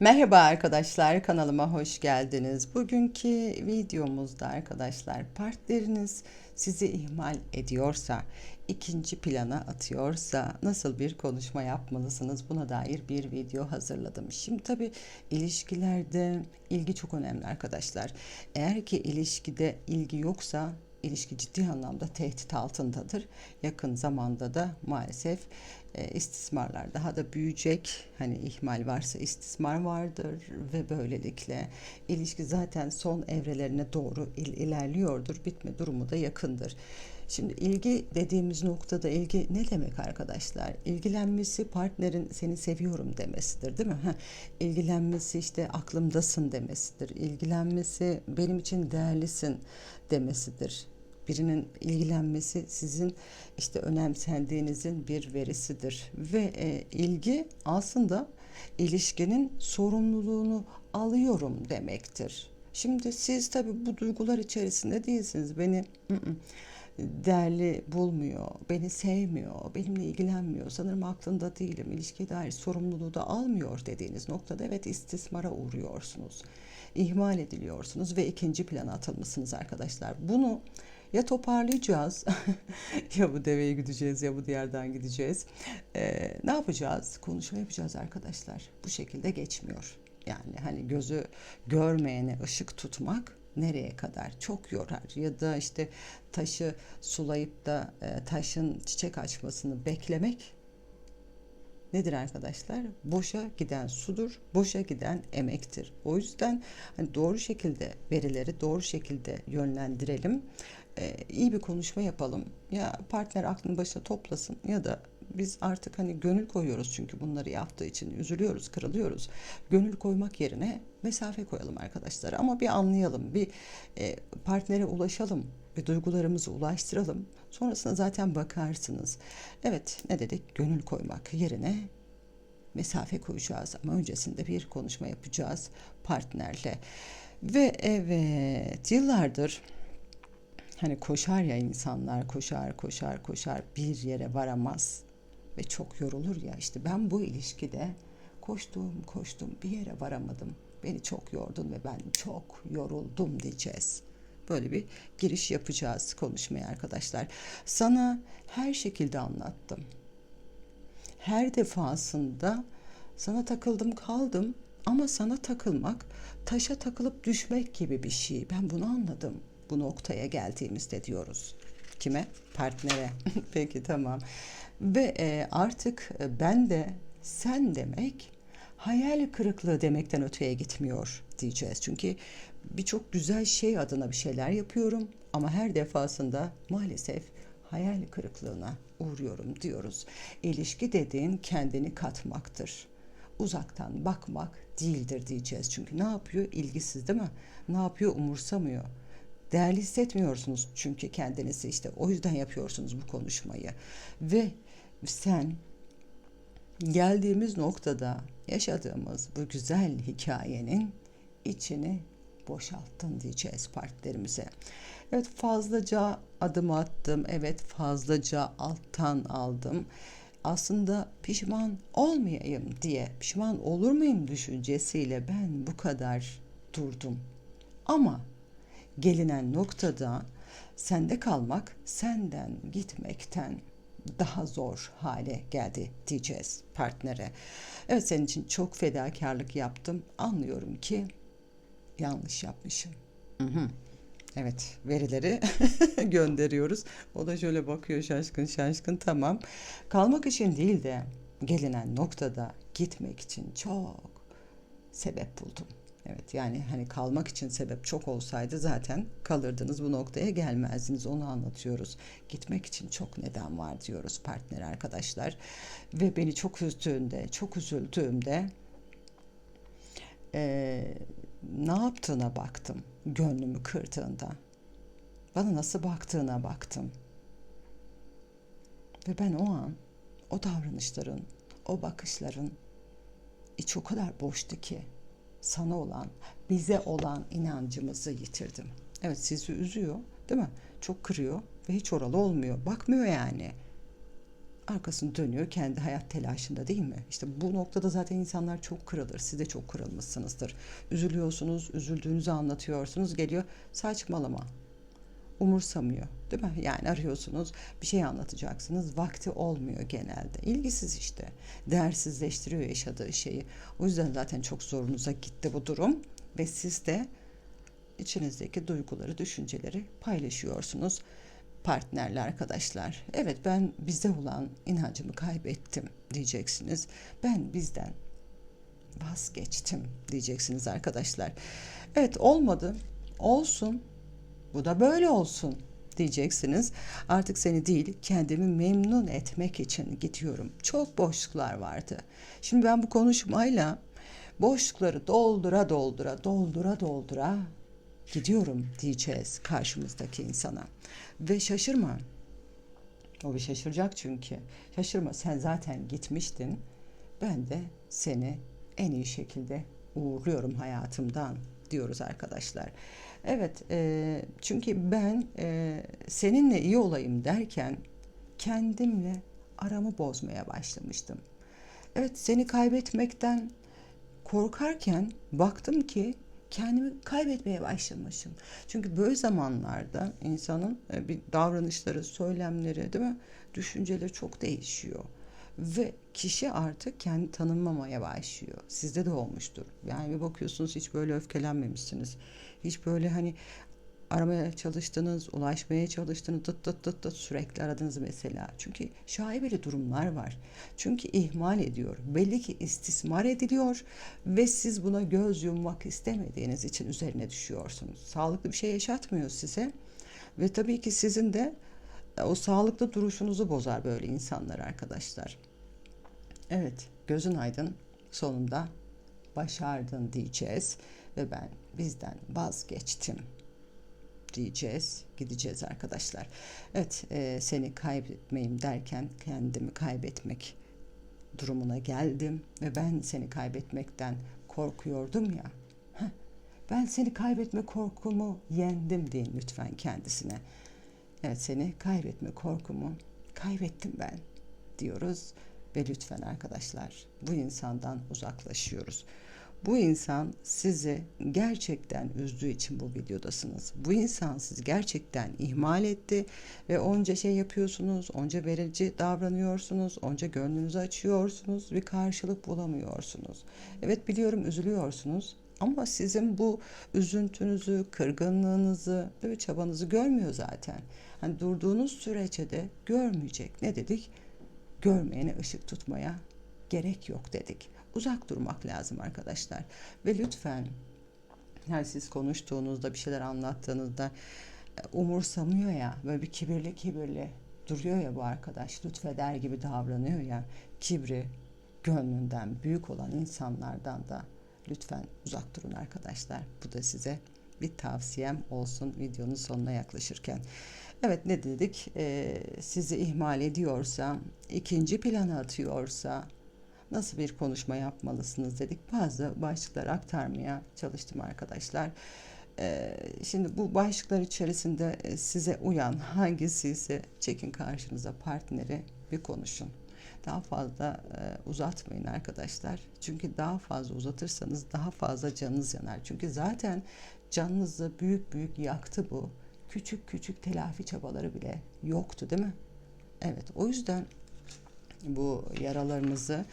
Merhaba arkadaşlar kanalıma hoş geldiniz. Bugünkü videomuzda arkadaşlar partneriniz sizi ihmal ediyorsa, ikinci plana atıyorsa nasıl bir konuşma yapmalısınız buna dair bir video hazırladım. Şimdi tabi ilişkilerde ilgi çok önemli arkadaşlar. Eğer ki ilişkide ilgi yoksa ilişki ciddi anlamda tehdit altındadır. Yakın zamanda da maalesef e, istismarlar daha da büyüyecek. Hani ihmal varsa istismar vardır ve böylelikle ilişki zaten son evrelerine doğru il- ilerliyordur. Bitme durumu da yakındır. Şimdi ilgi dediğimiz noktada ilgi ne demek arkadaşlar? İlgilenmesi partnerin seni seviyorum demesidir değil mi? Heh, İlgilenmesi işte aklımdasın demesidir. İlgilenmesi benim için değerlisin demesidir. Birinin ilgilenmesi sizin işte önemsendiğinizin bir verisidir ve e, ilgi aslında ilişkinin sorumluluğunu alıyorum demektir. Şimdi siz tabii bu duygular içerisinde değilsiniz. Beni değerli bulmuyor, beni sevmiyor, benimle ilgilenmiyor, sanırım aklında değilim, ilişkiye dair sorumluluğu da almıyor dediğiniz noktada evet istismara uğruyorsunuz. ihmal ediliyorsunuz ve ikinci plana atılmışsınız arkadaşlar. Bunu ya toparlayacağız ya bu deveye gideceğiz ya bu diğerden gideceğiz. Ee, ne yapacağız? Konuşma yapacağız arkadaşlar. Bu şekilde geçmiyor. Yani hani gözü görmeyene ışık tutmak nereye kadar çok yorar ya da işte taşı sulayıp da e, taşın çiçek açmasını beklemek nedir arkadaşlar? Boşa giden sudur, boşa giden emektir. O yüzden hani doğru şekilde verileri doğru şekilde yönlendirelim. Ee, iyi bir konuşma yapalım. Ya partner aklını başına toplasın ya da biz artık hani gönül koyuyoruz çünkü bunları yaptığı için üzülüyoruz, kırılıyoruz. Gönül koymak yerine mesafe koyalım arkadaşlar. Ama bir anlayalım, bir e, partnere ulaşalım ve duygularımızı ulaştıralım. Sonrasında zaten bakarsınız. Evet ne dedik? Gönül koymak yerine mesafe koyacağız ama öncesinde bir konuşma yapacağız partnerle. Ve evet yıllardır hani koşar ya insanlar koşar koşar koşar bir yere varamaz ve çok yorulur ya işte ben bu ilişkide koştum koştum bir yere varamadım. Beni çok yordun ve ben çok yoruldum diyeceğiz. Böyle bir giriş yapacağız konuşmaya arkadaşlar. Sana her şekilde anlattım. Her defasında sana takıldım kaldım ama sana takılmak taşa takılıp düşmek gibi bir şey. Ben bunu anladım bu noktaya geldiğimizde diyoruz. Kime? Partnere. Peki tamam. Ve e, artık ben de sen demek hayal kırıklığı demekten öteye gitmiyor diyeceğiz. Çünkü birçok güzel şey adına bir şeyler yapıyorum ama her defasında maalesef hayal kırıklığına uğruyorum diyoruz. İlişki dediğin kendini katmaktır. Uzaktan bakmak değildir diyeceğiz. Çünkü ne yapıyor? İlgisiz değil mi? Ne yapıyor? Umursamıyor. Değerli hissetmiyorsunuz çünkü kendinizi işte o yüzden yapıyorsunuz bu konuşmayı. Ve sen geldiğimiz noktada yaşadığımız bu güzel hikayenin içini boşalttın diyeceğiz partnerimize. Evet fazlaca adım attım. Evet fazlaca alttan aldım. Aslında pişman olmayayım diye, pişman olur muyum düşüncesiyle ben bu kadar durdum. Ama gelinen noktada sende kalmak senden gitmekten daha zor hale geldi diyeceğiz partnere. Evet senin için çok fedakarlık yaptım. Anlıyorum ki yanlış yapmışım. Hı hı. Evet verileri gönderiyoruz. O da şöyle bakıyor şaşkın şaşkın tamam. Kalmak için değil de gelinen noktada gitmek için çok sebep buldum. Evet yani hani kalmak için sebep çok olsaydı zaten kalırdınız bu noktaya gelmezdiniz onu anlatıyoruz. Gitmek için çok neden var diyoruz partner arkadaşlar. Ve beni çok üzdüğünde, çok üzüldüğümde e, ne yaptığına baktım gönlümü kırdığında. Bana nasıl baktığına baktım. Ve ben o an o davranışların, o bakışların iç o kadar boştu ki sana olan, bize olan inancımızı yitirdim. Evet sizi üzüyor değil mi? Çok kırıyor ve hiç oralı olmuyor. Bakmıyor yani. arkasını dönüyor kendi hayat telaşında değil mi? İşte bu noktada zaten insanlar çok kırılır. Siz de çok kırılmışsınızdır. Üzülüyorsunuz, üzüldüğünüzü anlatıyorsunuz. Geliyor saçmalama. Umursamıyor değil mi? Yani arıyorsunuz bir şey anlatacaksınız. Vakti olmuyor genelde. İlgisiz işte. Değersizleştiriyor yaşadığı şeyi. O yüzden zaten çok zorunuza gitti bu durum. Ve siz de içinizdeki duyguları, düşünceleri paylaşıyorsunuz partnerle arkadaşlar. Evet ben bize olan inancımı kaybettim diyeceksiniz. Ben bizden vazgeçtim diyeceksiniz arkadaşlar. Evet olmadı. Olsun. Bu da böyle olsun diyeceksiniz. Artık seni değil kendimi memnun etmek için gidiyorum. Çok boşluklar vardı. Şimdi ben bu konuşmayla boşlukları doldura doldura doldura doldura gidiyorum diyeceğiz karşımızdaki insana. Ve şaşırma. O bir şaşıracak çünkü. Şaşırma sen zaten gitmiştin. Ben de seni en iyi şekilde uğurluyorum hayatımdan diyoruz arkadaşlar. Evet e, çünkü ben e, seninle iyi olayım derken kendimle aramı bozmaya başlamıştım. Evet seni kaybetmekten korkarken baktım ki kendimi kaybetmeye başlamışım. Çünkü böyle zamanlarda insanın e, bir davranışları, söylemleri, değil mi? Düşünceleri çok değişiyor. Ve kişi artık kendi tanınmamaya başlıyor. Sizde de olmuştur. Yani bir bakıyorsunuz hiç böyle öfkelenmemişsiniz. Hiç böyle hani aramaya çalıştınız, ulaşmaya çalıştınız, tıt tıt tıt tıt sürekli aradınız mesela. Çünkü şaibeli durumlar var. Çünkü ihmal ediyor. Belli ki istismar ediliyor ve siz buna göz yummak istemediğiniz için üzerine düşüyorsunuz. Sağlıklı bir şey yaşatmıyor size. Ve tabii ki sizin de e, o sağlıklı duruşunuzu bozar böyle insanlar arkadaşlar. Evet, gözün aydın. Sonunda başardın diyeceğiz ve ben bizden vazgeçtim diyeceğiz, gideceğiz arkadaşlar. Evet, e, seni kaybetmeyim derken kendimi kaybetmek durumuna geldim ve ben seni kaybetmekten korkuyordum ya. Heh, ben seni kaybetme korkumu yendim deyin lütfen kendisine. Evet, seni kaybetme korkumu kaybettim ben diyoruz ve lütfen arkadaşlar bu insandan uzaklaşıyoruz. Bu insan sizi gerçekten üzdüğü için bu videodasınız. Bu insan sizi gerçekten ihmal etti ve onca şey yapıyorsunuz, onca verici davranıyorsunuz, onca gönlünüzü açıyorsunuz ve karşılık bulamıyorsunuz. Evet biliyorum üzülüyorsunuz ama sizin bu üzüntünüzü, kırgınlığınızı ve çabanızı görmüyor zaten. Hani durduğunuz sürece de görmeyecek. Ne dedik? Görmeyene ışık tutmaya gerek yok dedik uzak durmak lazım arkadaşlar. Ve lütfen her siz konuştuğunuzda bir şeyler anlattığınızda e, umursamıyor ya böyle bir kibirli kibirli duruyor ya bu arkadaş lütfeder gibi davranıyor ya kibri gönlünden büyük olan insanlardan da lütfen uzak durun arkadaşlar. Bu da size bir tavsiyem olsun videonun sonuna yaklaşırken. Evet ne dedik? Ee, sizi ihmal ediyorsa, ikinci plana atıyorsa, nasıl bir konuşma yapmalısınız dedik. Bazı başlıklar aktarmaya çalıştım arkadaşlar. Ee, şimdi bu başlıklar içerisinde e, size uyan hangisi ise çekin karşınıza partneri bir konuşun. Daha fazla e, uzatmayın arkadaşlar. Çünkü daha fazla uzatırsanız daha fazla canınız yanar. Çünkü zaten canınızı büyük büyük yaktı bu. Küçük küçük telafi çabaları bile yoktu değil mi? Evet o yüzden bu yaralarınızı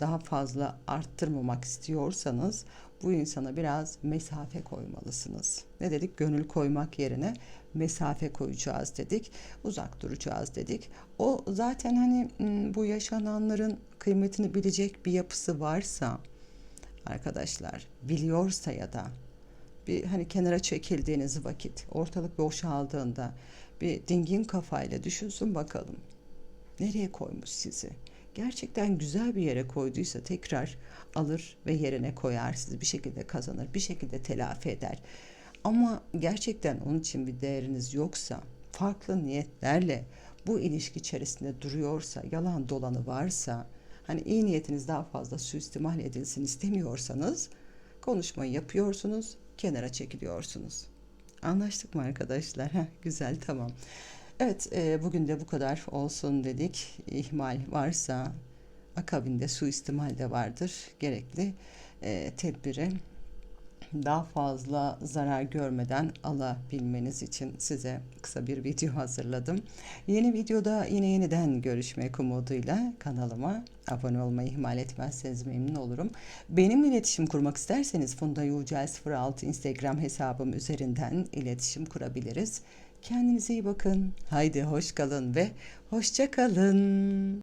daha fazla arttırmamak istiyorsanız bu insana biraz mesafe koymalısınız. Ne dedik? Gönül koymak yerine mesafe koyacağız dedik. Uzak duracağız dedik. O zaten hani bu yaşananların kıymetini bilecek bir yapısı varsa arkadaşlar biliyorsa ya da bir hani kenara çekildiğiniz vakit ortalık boşaldığında bir dingin kafayla düşünsün bakalım. Nereye koymuş sizi? Gerçekten güzel bir yere koyduysa tekrar alır ve yerine koyar sizi bir şekilde kazanır bir şekilde telafi eder. Ama gerçekten onun için bir değeriniz yoksa farklı niyetlerle bu ilişki içerisinde duruyorsa yalan dolanı varsa hani iyi niyetiniz daha fazla suistimal edilsin istemiyorsanız konuşmayı yapıyorsunuz kenara çekiliyorsunuz. Anlaştık mı arkadaşlar? Heh, güzel tamam Evet, e, bugün de bu kadar olsun dedik. İhmal varsa akabinde suistimal de vardır. Gerekli e, tedbiri daha fazla zarar görmeden alabilmeniz için size kısa bir video hazırladım. Yeni videoda yine yeniden görüşmek umuduyla kanalıma abone olmayı ihmal etmezseniz memnun olurum. Benimle iletişim kurmak isterseniz Funda Yücel 06 Instagram hesabım üzerinden iletişim kurabiliriz. Kendinize iyi bakın. Haydi hoş kalın ve hoşça kalın.